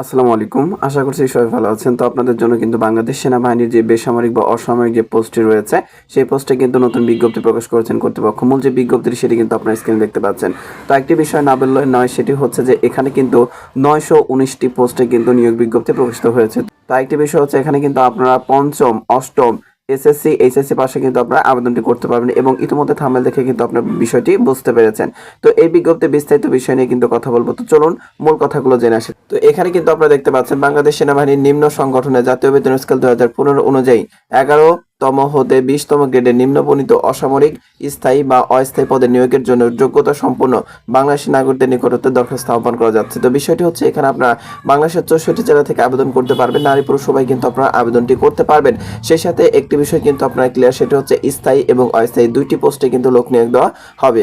আসসালামু আলাইকুম। আশা করছি সবাই ভালো আছেন। তো আপনাদের জন্য কিন্তু বাংলাদেশ সেনাবাহিনীর যে বেসামরিক বা অসামরিক যে পোস্টটি রয়েছে, সেই পোস্টে কিন্তু নতুন বিজ্ঞপ্তি প্রকাশ করেছেন কর্তৃপক্ষ। মূল যে বিজ্ঞপ্তি সেটি কিন্তু আপনার স্ক্রিনে দেখতে পাচ্ছেন। তো একটি বিষয় না বললে নয়, সেটি হচ্ছে যে এখানে কিন্তু নয়শো উনিশটি পোস্টে কিন্তু নিয়োগ বিজ্ঞপ্তি প্রকাশিত হয়েছে। তো একটি বিষয় হচ্ছে এখানে কিন্তু আপনারা পঞ্চম, অষ্টম এসএসসি, এইচএসসি পাশে কিন্তু আপনারা আবেদনটি করতে পারবেন এবং ইতিমধ্যে থামেল দেখে কিন্তু আপনার বিষয়টি বুঝতে পেরেছেন। তো এই বিজ্ঞপ্তি বিস্তারিত বিষয় নিয়ে কিন্তু কথা বলব। তো চলুন মূল কথাগুলো জেনে আসি। তো এখানে কিন্তু আপনারা দেখতে পাচ্ছেন বাংলাদেশ সেনাবাহিনীর নিম্ন সংগঠনে জাতীয় বেতন স্কেল দু হাজার পনেরো অনুযায়ী এগারো তম হতে বিশতম গ্রেডের নিম্নবর্ণিত অসামরিক, স্থায়ী বা অস্থায়ী পদে নিয়োগের জন্য যোগ্যতা সম্পন্ন বাংলাদেশি নাগরিকদের নিকটত্বে দরখাস্ত আহ্বান করা যাচ্ছে। তো বিষয়টি হচ্ছে, এখানে আপনারা বাংলাদেশের চৌষট্টি জেলা থেকে আবেদন করতে পারবেন। নারী পুরুষ সবাই কিন্তু আপনারা আবেদনটি করতে পারবেন। সেই সাথে একটি বিষয় কিন্তু আপনারা ক্লিয়ার সেটি হচ্ছে স্থায়ী এবং অস্থায়ী। দুইটি পোস্টে কিন্তু লোক নিয়োগ দেওয়া হবে।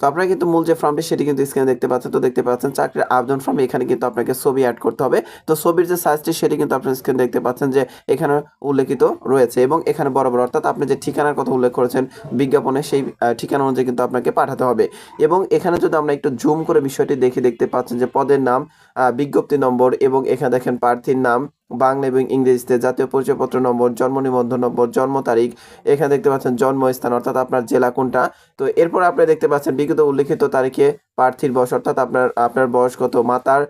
তো আপনারা কিন্তু মূল যে ফর্মটি সেটি কিন্তু স্ক্রিনে দেখতে পাচ্ছেন। তো দেখতে পাচ্ছেন চাকরির আবেদন ফর্ম এখানে কিন্তু আপনাকে ছবি অ্যাড করতে হবে। তো ছবির যে সাইজটি সেটি কিন্তু আপনার স্ক্রিনে দেখতে পাচ্ছেন যে এখানে উল্লেখিত রয়েছে এবং এখানে বরাবর, অর্থাৎ আপনি যে ঠিকানার কথা উল্লেখ করেছেন বিজ্ঞাপনে, সেই ঠিকানা অনুযায়ী কিন্তু আপনাকে পাঠাতে হবে। এবং এখানে যদি আমরা একটু জুম করে বিষয়টি দেখে দেখতে পাচ্ছেন যে পদের নাম বিজ্ঞপ্তি নম্বর এবং এখানে দেখেন প্রার্থীর নাম বাংলা এবং ইংরেজিতে জাতীয় পরিচয়পত্র নম্বর, জন্ম নিবন্ধন নম্বর, জন্ম তারিখ, এখানে দেখতে পাচ্ছেন জন্মস্থান, অর্থাৎ আপনার জেলা কোনটা। তো এরপর আপনি দেখতে পাচ্ছেন বিগত উল্লেখিত তারিখে প্রার্থীর বয়স, অর্থাৎ আপনার আপনার বয়স কত? মাতার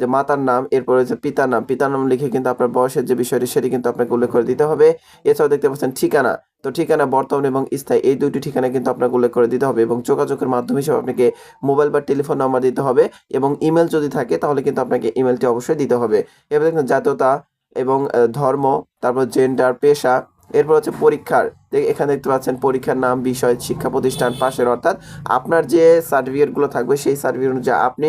যে মাতার নাম, এরপরে যে পিতার নাম। পিতার নাম লিখে কিন্তু আপনার বয়সের যে বিষয়টি, সেটি কিন্তু আপনাকে উল্লেখ করে দিতে হবে। এছাড়াও দেখতে পাচ্ছেন ঠিকানা। তো ঠিকানা, বর্তমান এবং স্থায়ী, এই দুইটি ঠিকানা কিন্তু আপনাকে উল্লেখ করে দিতে হবে এবং যোগাযোগের মাধ্যম হিসেবে আপনাকে মোবাইল বা টেলিফোন নাম্বার দিতে হবে এবং ইমেল যদি থাকে তাহলে কিন্তু আপনাকে ইমেলটি অবশ্যই দিতে হবে। এবার দেখুন, জাতীয়তা এবং ধর্ম, তারপর জেন্ডার পেশা, এরপর হচ্ছে পরীক্ষার। এখানে দেখতে পাচ্ছেন পরীক্ষার নাম, বিষয়, শিক্ষা প্রতিষ্ঠান, পাশের, অর্থাৎ আপনার যে সার্টিফিকেটগুলো থাকবে সেই সার্টিফিকেট অনুযায়ী আপনি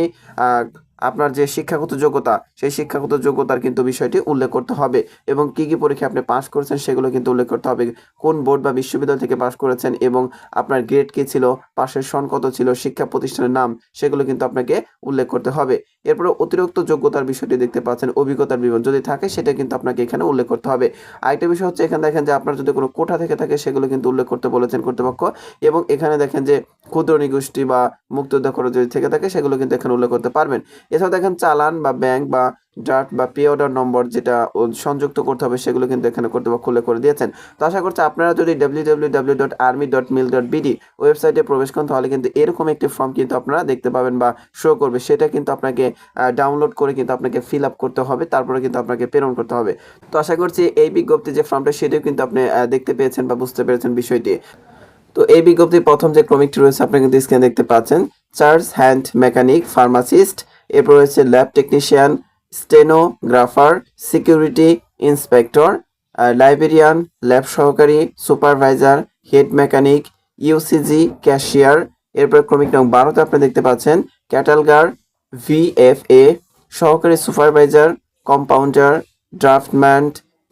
আপনার যে শিক্ষাগত যোগ্যতা, সেই শিক্ষাগত যোগ্যতার কিন্তু বিষয়টি উল্লেখ করতে হবে। এবং কি কি পরীক্ষা আপনি পাশ করেছেন সেগুলো কিন্তু উল্লেখ করতে হবে। কোন বোর্ড বা বিশ্ববিদ্যালয় থেকে পাশ করেছেন এবং আপনার গ্রেড কী ছিল, পাশের সন কত ছিল, শিক্ষা প্রতিষ্ঠানের নাম, সেগুলো কিন্তু আপনাকে উল্লেখ করতে হবে। এরপরে অতিরিক্ত যোগ্যতার বিষয়টি দেখতে পাচ্ছেন, অভিজ্ঞতার বিবরণ যদি থাকে সেটা কিন্তু আপনাকে এখানে উল্লেখ করতে হবে। আরেকটা বিষয় হচ্ছে এখানে দেখেন যে আপনার যদি কোনো কোঠা থেকে থাকে সেগুলো কিন্তু উল্লেখ করতে বলেছেন কর্তৃপক্ষ। এবং এখানে দেখেন যে ক্ষুদ্র নিগোষ্ঠী বা মুক্তোদ্যোগ খরচ যদি থেকে থাকে সেগুলো কিন্তু এখানে উল্লেখ করতে পারবেন। এছাড়াও দেখেন চালান বা ব্যাংক বা ড্রাফট বা পে অর্ডার নম্বর যেটা সংযুক্ত করতে হবে, সেগুলো কিন্তু এখানে কর্তৃপক্ষ খুলে করে দিয়েছেন। তো আশা করছি আপনারা যদি W dot army dot mil dot ওয়েবসাইটে প্রবেশ করেন, তাহলে কিন্তু এরকম একটি ফর্ম কিন্তু আপনারা দেখতে পাবেন বা শো করবে। সেটা কিন্তু আপনাকে ডাউনলোড করে কিন্তু আপনাকে ফিল আপ করতে হবে, তারপরে কিন্তু আপনাকে প্রেরণ করতে হবে। তো আশা করছি এই বিজ্ঞপ্তি যে ফর্মটা সেটাও কিন্তু আপনি দেখতে পেয়েছেন বা বুঝতে পেরেছেন বিষয়টি। তো এই বিজ্ঞপ্তির প্রথম যে ক্রমিকটি রয়েছে আপনি কিন্তু স্ক্রিনে দেখতে পাচ্ছেন চার্জ হ্যান্ড মেকানিক ফার্মাসিস্ট এরপর রয়েছে lab technician, stenographer, security inspector librarian, lab সহকারী, supervisor, head mechanic, UCG, cashier. এরপর ক্রমিক নং বারোতে আপনি দেখতে পাচ্ছেন ক্যাটালগার, ভিএফএ, সহকারী supervisor, compounder, draftsman,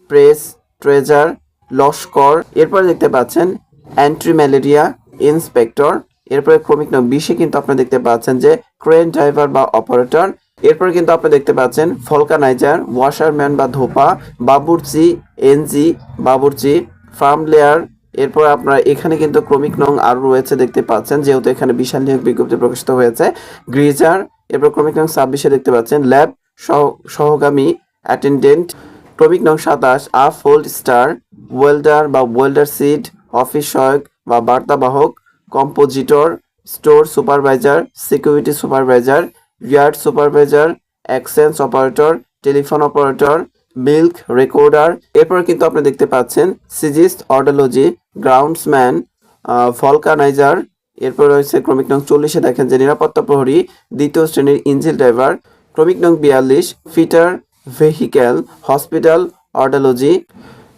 press, treasurer, Laskar. এরপর দেখতে পাচ্ছেন অ্যান্ট্রি ম্যালেরিয়া ইন্সপেক্টর। এরপরে ক্রমিক নং বিশে কিন্তু আপনি দেখতে পাচ্ছেন যে ক্রেন ড্রাইভার বা অপারেটর এরপর কিন্তু আপনি দেখতে পাচ্ছেন ফলকানাইজার ওয়াশারম্যান বা ধোপা বাবুরচি এনজি বাবুর্চি ফার্ম লেয়ার এরপর আপনার এখানে কিন্তু ক্রমিক নং আরও রয়েছে দেখতে পাচ্ছেন, যেহেতু এখানে বিশাল নিয়োগ বিজ্ঞপ্তি প্রকাশিত হয়েছে। গ্রিজার এরপর ক্রমিক নং ছাব্বিশে দেখতে পাচ্ছেন ল্যাব সহ, সহগামী অ্যাটেন্ডেন্ট ক্রমিক নং সাতাশ আ ফোল্ড স্টার ওয়েল্ডার বা ওয়েল্ডার সিট অফিস সহায়ক বা বার্তাবাহক compositor, store supervisor, security supervisor, yard supervisor exchange operator, telephone operator, milk recorder. এরপর কিন্তু আপনি দেখতে পাচ্ছেন সিজিস্ট, অর্ডোলজি, গ্রাউন্ডসম্যান ভলকানাইজার এরপর রয়েছে ক্রমিক নং চল্লিশে দেখেন যে নিরাপত্তা প্রহরী, দ্বিতীয় শ্রেণির ইঞ্জিল ড্রাইভার, ক্রমিক নং বিয়াল্লিশ, ফিটার ভেহিক্যাল হসপিটাল, অর্ডোলজি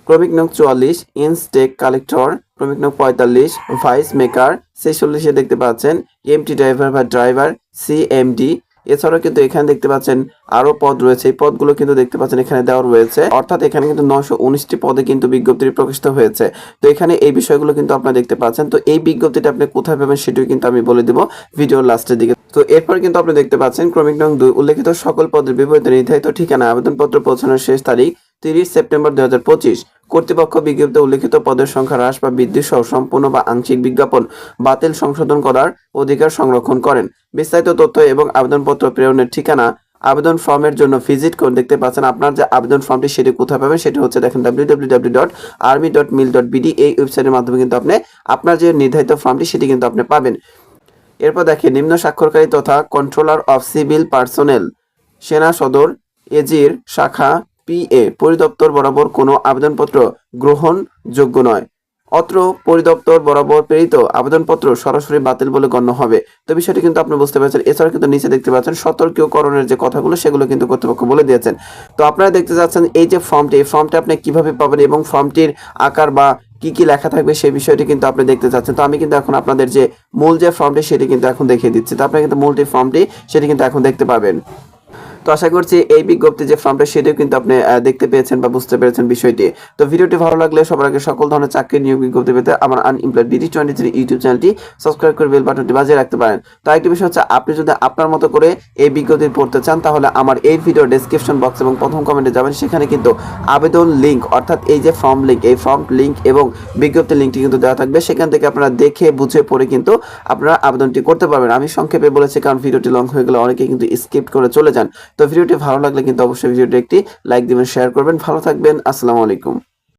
ক্রমিক নং চুয়াল্লিশ ইনস্টেক কালেক্টর, ক্রমিক নং পঁয়তাল্লিশ, ভাইস মেকার, ছেচল্লিশে দেখতে পাচ্ছেন, এমটি ড্রাইভার বা ড্রাইভার সিএমডি এছাড়াও কিন্তু এখানে দেখতে পাচ্ছেন আরও পদ রয়েছে, এই পদগুলো কিন্তু দেখতে পাচ্ছেন এখানে দেওয়া রয়েছে, অর্থাৎ এখানে কিন্তু নশো উনিশটি পদে কিন্তু বিজ্ঞপ্তি প্রকাশিত হয়েছে। তো এখানে এই বিষয়গুলো কিন্তু আপনারা দেখতে পাচ্ছেন, তো এই বিজ্ঞপ্তিটা আপনি কোথায় পাবেন সেটিও কিন্তু আমি বলে দিব ভিডিওর লাস্টের দিকে। তো এরপর কিন্তু আপনি দেখতে পাচ্ছেন, ক্রমিক নং দুই, উল্লেখিত সকল পদের বিপরীতে নির্ধারিত ঠিকানা, আবেদনপত্র পৌঁছানোর শেষ তারিখ তিরিশ সেপ্টেম্বর দুই হাজার পঁচিশ। কর্তৃপক্ষ বিজ্ঞপ্তিতে উল্লেখিত পদের সংখ্যা হ্রাস বা বৃদ্ধি সহ সম্পূর্ণ বা আংশিক বিজ্ঞাপন বাতিল সংশোধন করার অধিকার সংরক্ষণ করেন। বিস্তারিত তথ্য এবং আবেদনপত্র প্রেরণের ঠিকানা, আবেদন ফর্মের জন্য ভিজিট করুন দেখতে পাচ্ছেন। আপনার যে আবেদন ফর্মটি সেটি কোথায় পাবেন সেটি হচ্ছে দেখেন W W W dot army dot mil dot এই ওয়েবসাইটের মাধ্যমে কিন্তু আপনি আপনার যে নির্ধারিত ফর্মটি সেটি কিন্তু আপনি পাবেন। এরপর দেখেন, নিম্ন স্বাক্ষরকারী তথা কন্ট্রোলার অফ সিভিল পার্সোনেল সেনা সদর, এজির শাখা পিএ পরিদপ্তর বরাবর কোনো আবেদনপত্র গ্রহণযোগ্য নয়। অত্র পরিদপ্তর বরাবর প্রেরিত আবেদনপত্র সরাসরি বাতিল বলে গণ্য হবে। তো বিষয়টি কিন্তু আপনি বুঝতে পারছেন। এছাড়া কিন্তু নিচে দেখতে পাচ্ছেন সতর্কীয়করণের যে কথাগুলো, সেগুলো কিন্তু কর্তৃপক্ষ বলে দিয়েছেন। তো আপনারা দেখতে যাচ্ছেন এই যে ফর্মটি, এই ফর্মটি আপনি কীভাবে পাবেন এবং ফর্মটির আকার বা কি কি লেখা থাকবে, সেই বিষয়টি কিন্তু আপনি দেখতে চাচ্ছেন। তো আমি কিন্তু এখন আপনাদের যে মূল যে ফর্মটি, সেটি কিন্তু এখন দেখিয়ে দিচ্ছি। তো আপনারা কিন্তু মূল যে ফর্মটি, সেটি কিন্তু এখন দেখতে পাবেন। তো আশা করছি এই বিজ্ঞপ্তি যে ফর্মটা সেটিও কিন্তু আপনি দেখতে পেয়েছেন বা বুঝতে পেরেছেন বিষয়টি। তো ভিডিওটি ভালো লাগলে সবার আগে সকল ধরনের চাকরি নিয়োগ বিজ্ঞপ্তি পেতে আমার unemployed BD twenty three YouTube চ্যানেলটি সাবস্ক্রাইব করে বেল বাটনটি বাজিয়ে রাখতে পারেন। তো আরেকটি বিষয় হচ্ছে, আপনি যদি আপনার মতো করে এই বিজ্ঞপ্তি পড়তে চান, তাহলে আমার এই ভিডিও ডেসক্রিপশন বক্স এবং প্রথম কমেন্টে যাবেন। সেখানে কিন্তু আবেদন লিঙ্ক অর্থাৎ এই যে ফর্ম লিঙ্ক এই ফর্ম লিঙ্ক এবং বিজ্ঞপ্তির লিঙ্কটি কিন্তু দেওয়া থাকবে। সেখান থেকে আপনারা দেখে, বুঝে পড়ে কিন্তু আপনারা আবেদনটি করতে পারবেন। আমি সংক্ষেপে বলেছি, কারণ ভিডিওটি লং হয়ে গেলে অনেকে কিন্তু স্কিপ করে চলে যান। তো ভিডিওটি ভালো লাগলে কিন্তু অবশ্যই ভিডিওটি একটি লাইক দিবেন শেয়ার করবেন। ভালো থাকবেন, আসসালামু আলাইকুম।